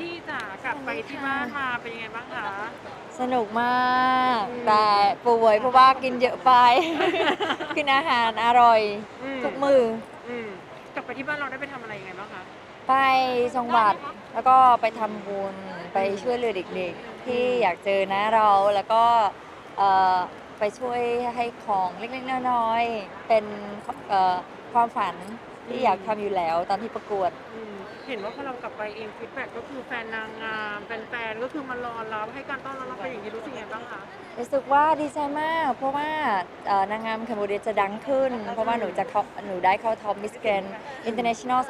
ชี่จ๋ากลับไปที่บ้านมาเป็นยังไงบ้างคะสนุกมาก แต่ป่วยเพราะว่ากินเยอะไป กินอาหารอร่อยอืมทุกมืออืมกลับไปที่บ้านเราได้ไปทำอะไรยังไงบ้างคะไปจังหวัดแล้วก็ไปทำบุญไปช่วยเหลือเด็กๆ ที่อยากเจอหน้าเราแล้วก็เอ่อไปช่วยให้ของเล็กๆน้อยๆเป็นเอ่อความฝันที่อยากทำอยู่แล้วตอนที่ประกวด อืม เห็นว่าพอเรากลับไปเองฟีดแบ็กก็คือแฟนนางงามแฟนๆก็คือมารอรับให้การต้อนรับเราเป็นอย่างนี้รู้สึกยังไงบ้างคะ รู้สึกว่าดีใจมาก เพราะว่าเอ่อนางงามแคนเบเดียจะดังขึ้น เพราะว่าหนูจะเข้าหนูได้เข้าท็อปมิสแกรนอินเตอร์เนชั่นแนล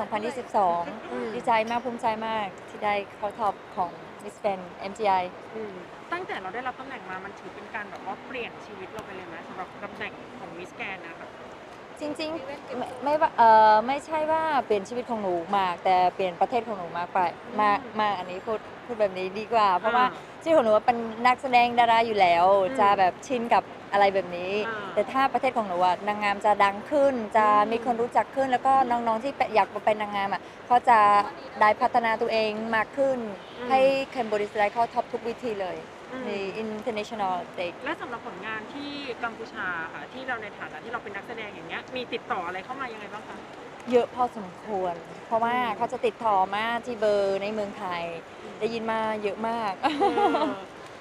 อืม 2022 ดีใจมากภูมิใจมากที่ได้เข้าท็อปของมิสแกรน MGI อืมตั้งแต่เราได้รับตำแหน่งมามันถือเป็นการแบบว่าเปลี่ยนชีวิตเราไปเลยไหมสำหรับตำแหน่งของมิสแกนนะคะ จริงๆไม่ไม่ว่าเออไม่ใช่ว่าเปลี่ยนชีวิตของหนูมาก แต่เปลี่ยนประเทศของหนูมากไปมากมากอันนี้พูดพูดแบบนี้ดีกว่า เพราะว่าอ่าชีวิตของหนูเป็นนักแสดงดาราอยู่แล้วอืมจะแบบชินกับอะไรแบบนี้อ่าแต่ถ้าประเทศของหนูอะนางงามจะดังขึ้น จะอืมมีคนรู้จักขึ้น แล้วก็น้องๆที่อยากมาเป็นนางงามอะเขาจะได้พัฒนาตัวเองมากขึ้น ให้แคนเบริสได้เข้าท็อปทุกวิธีเลยอืม ใน international stage และสำหรับผลงานที่กัมพูชาค่ะที่เราในฐานะที่เราเป็นนักแสดงอย่างเงี้ยมีติดต่ออะไรเข้ามายังไงบ้างคะ เยอะพอสมควร เพราะว่าอืมเขาจะติดต่อมาที่เบอร์ในเมืองไทย ได้ยินมาเยอะมาก เออ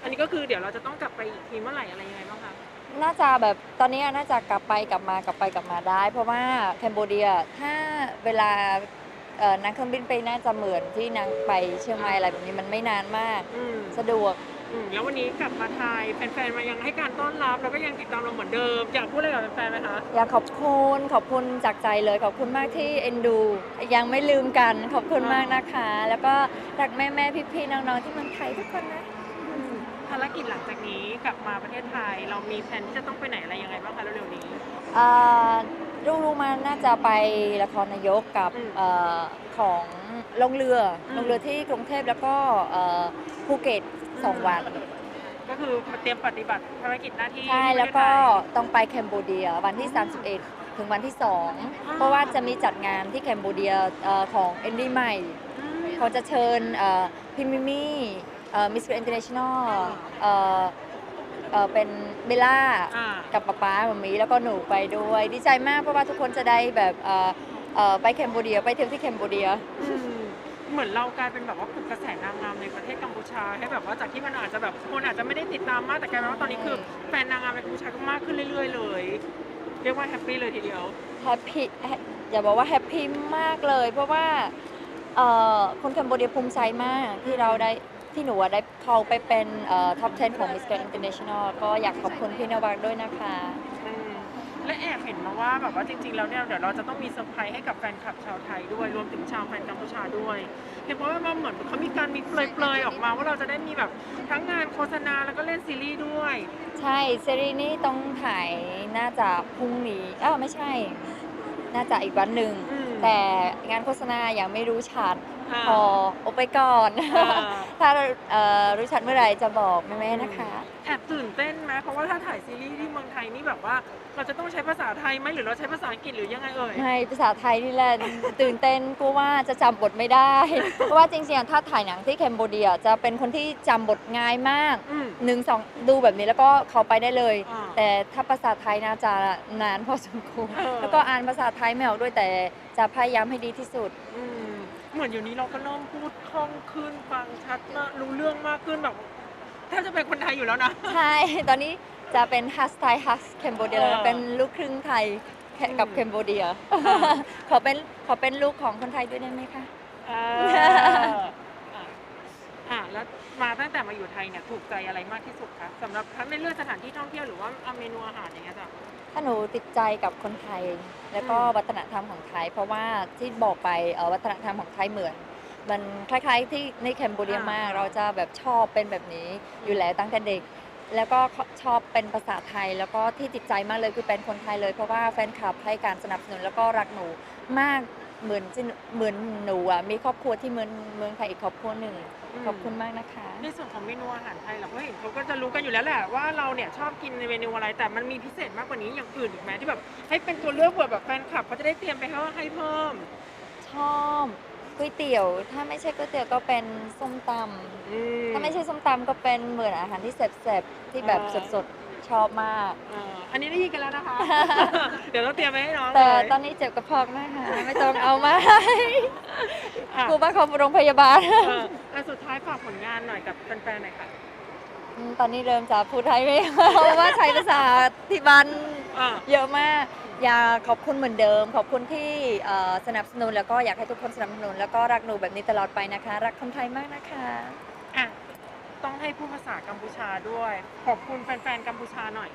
อันนี้ก็คือเดี๋ยวเราจะต้องกลับไปอีกทีเมื่อไหร่อะไรยังไงบ้างคะน่าจะแบบตอนนี้น่าจะกลับไปกลับมากลับไปกลับมาได้ เพราะว่าแคนโบเดียถ้าเวลาเอ่อนั่งเครื่องบินไปน่าจะเหมือนที่นั่งไปเชียงใหม่อะไรแบบนี้มันไม่นานมาก อืมสะดวก อืมแล้ววันนี้กลับมาไทยแฟนๆมายังให้การต้อนรับ แล้วก็ยังติดตามเราเหมือนเดิม อยากพูดอะไรกับแฟนๆไหมคะ อยากขอบคุณขอบคุณจากใจเลยขอบคุณมากที่เอ็นดู ยังไม่ลืมกันขอบคุณมากนะคะ แล้วก็รักแม่แม่พี่พี่ๆน้องๆที่เมืองไทยทุกคนนะภารกิจหลังจากนี้กลับมาประเทศไทย เรามีแผนที่จะต้องไปไหนอะไรยังไงบ้างคะเร็วๆนี้ อ่าลูกๆมาน่าจะไปละครนายกกับอืมเออของลงเรืออืมลงเรือที่กรุงเทพแล้วก็เอ่อภูเก็ต สองวัน ก็คือเตรียมปฏิบัติภารกิจหน้าที่ใช่ ที่ประเทศแล้วก็ไทยต้องไปแคนโบเดียวันที่ 31 ถึงวันที่ 2 เพราะว่าจะมีจัดงานที่แคนโบเดียเอ่อของเอนดี้ใหม่อืมเขาจะเชิญเอ่อพิมมิมี่มิสเตอร์อินเตอร์เนชั่นแนลเป็นเบลล่า อ่ากับป๊าป๊าแบบนี้แล้วก็หนูไปด้วย ดีใจมากเพราะว่าทุกคนจะได้แบบเอ่อเอ่อไปแคนโบเดีย ไปเที่ยวที่แคนโบเดีย อืมเหมือนเรากลายเป็นแบบว่าปลุกกระแสนางงามในประเทศกัมพูชาให้แบบว่าจากที่มันอาจจะแบบคนอาจจะไม่ได้ติดตามมากแต่กลายเป็นว่าตอนนี้คือแฟนนางงามในกัมพูชาก็มากขึ้นเรื่อย ๆ เลย เรียกว่าแฮปปี้เลยทีเดียวแฮปปี้อย่าบอกว่าแฮปปี้มากเลย เพราะว่าเอ่อคนแคนโบเดียภูมิใจมากที่เราได้ที่หนูอะได้เข้าไปเป็นท็อป 10 ของ Miss Grand International ก็อยากขอบคุณพี่นวัดด้วยนะคะอืมและแอบ เห็นมาว่าแบบว่าจริงๆแล้วเนี่ยเดี๋ยวเราจะต้องมีเซอร์ไพรส์ให้กับแฟนคลับชาวไทยด้วยรวมถึงชาวแฟนกัมพูชาด้วยเห็นว่าว่าเหมือนเขามีการมีเปลยๆออกมาว่าเราจะได้มีแบบทั้งงานโฆษณาแล้วก็เล่นซีรีส์ด้วย ใช่ซีรีส์นี้ต้องถ่ายน่าจะพรุ่งนี้อ้าวไม่ใช่ น่าจะอีกวันหนึ่งอืมแต่งานโฆษณายังไม่รู้ชัด อ่าพอเอาไปก่อนอ่าถ้าเอ่อรู้ชัดเมื่อไหร่จะบอกแม่ๆนะคะ แอบตื่นเต้นไหมเพราะว่าถ้าถ่ายซีรีส์ที่เมืองไทยนี่แบบว่า เราจะต้องใช้ภาษาไทยไหมหรือเราใช้ภาษาอังกฤษหรือยังไงเอ่ย ไม่ภาษาไทยนี่แหละ ตื่นเต้นกลัวว่าจะจำบทไม่ได้ เพราะว่าจริงๆ ถ้าถ่ายหนังที่แคนโบเดียจะเป็นคนที่จำบทง่ายมากอืม หนึ่งสองดูแบบนี้แล้วก็เข้าไปได้เลย อ่าแต่ถ้าภาษาไทยน่าจะนานพอสมควรเออ แล้วก็อ่านภาษาไทยไม่ออกด้วยแต่จะพยายามให้ดีที่สุด อืม เหมือนอยู่นี้เราก็เริ่มพูดคล่องขึ้นฟังชัดมากรู้เรื่องมากขึ้นแบบแทบจะเป็นคนไทยอยู่แล้วนะ ใช่ ตอนนี้จะเป็นฮัสไทยฮัสแคนโบเดียเออเป็นลูกครึ่งไทยกับอืมแคนโบเดียอ่าขอเป็นขอเป็นลูกของคนไทยด้วยได้ไหมคะเอออะอะ แล้วมาตั้งแต่มาอยู่ไทยเนี่ยถูกใจอะไรมากที่สุดคะสำหรับทั้งในเรื่องสถานที่ท่องเที่ยวหรือว่าเมนูอาหารอย่างเงี้ยจ้ะ ถ้าหนูติดใจกับคนไทย แล้วก็อืม วัฒนธรรมของไทย เพราะว่าที่บอกไปเอ่อวัฒนธรรมของไทยเหมือน มันคล้าย ๆ ที่ในแคนโบเดียมากเราจะแบบชอบเป็นแบบนี้อยู่แล้วตั้งแต่เด็ก แล้วก็ชอบเป็นภาษาไทย แล้วก็ที่ติดใจมากเลยคือเป็นคนไทยเลยเพราะว่าแฟนคลับให้การสนับสนุนแล้วก็รักหนูมาก เหมือนที่เหมือนหนูอะมีครอบครัวที่เมืองเมืองไทยอีกครอบครัวหนึ่งขอบคุณมากนะคะ ในส่วนของเมนูอาหารไทยเราก็เห็นเขาก็จะรู้กันอยู่แล้วแหละว่าเราเนี่ยชอบกินในเมนูอะไรแต่มันมีพิเศษมากกว่านี้อย่างอื่นอีกไหมที่แบบให้เป็นตัวเลือกเผื่อแบบแฟนคลับเขาจะได้เตรียมไปให้ว่าให้เพิ่ม ชอบก๋วยเตี๋ยว ถ้าไม่ใช่ก๋วยเตี๋ยวก็เป็นส้มตอืำถ้าไม่ใช่ส้มตำก็เป็นเหมือนอาหารที่เสพๆที่แบบอ่า สดๆ ชอบมาก เอ่ออันนี้ได้ยินกันแล้วนะคะ เดี๋ยวเราเตรียมไว้ให้น้องแต่เลยตอนนี้เจ็บกระเพาะนะคะไม่ต้องเอามาอะครูบ้าเขาโรงพยาบาล เอออะสุดท้ายฝากผลงานหน่อยกับแฟนๆหน่อยค่ะอืมตอนนี้เริ่มจะพูดไทยไม่ เพราะว่าใช้ภาษาที่บ้านอะ เยอะมาก อยากขอบคุณเหมือนเดิม ขอบคุณที่เอ่อสนับสนุนแล้วก็อยากให้ทุกคนสนับสนุนแล้วก็รักหนูแบบนี้ตลอดไปนะคะ รักคนไทยมากนะคะอะ ต้องให้พูดภาษากัมพูชาด้วย ขอบคุณแฟนๆกัมพูชาหน่อย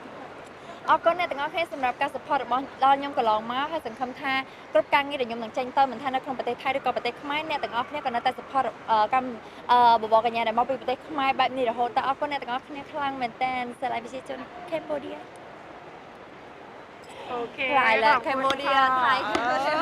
អរគុណអ្នកទាំងអស់គ្នាសម្រាប់ការ support របស់ដល់ខ្ញុំកន្លងមកហើយសង្ឃឹមថាគ្រប់ការងារដែលខ្ញុំនឹងចេញទៅមិនថានៅក្នុងប្រទេសថៃឬក៏ប្រទេសខ្មែរអ្នកទាំងអស់គ្នាក៏នៅតែ support អឺកម្មអឺបបរកញ្ញាដែលមកពីប្រទេសខ្មែរបែបនេះរហូតតើអរគុណអ្នកទាំងអស់គ្នាខ្លាំងមែនតើស្រឡាញ់ប្រជាជនកម្ពុជា โอเค หลายแล้ว ขอบคุณ Cambodia ค่ะ ไทย Cambodia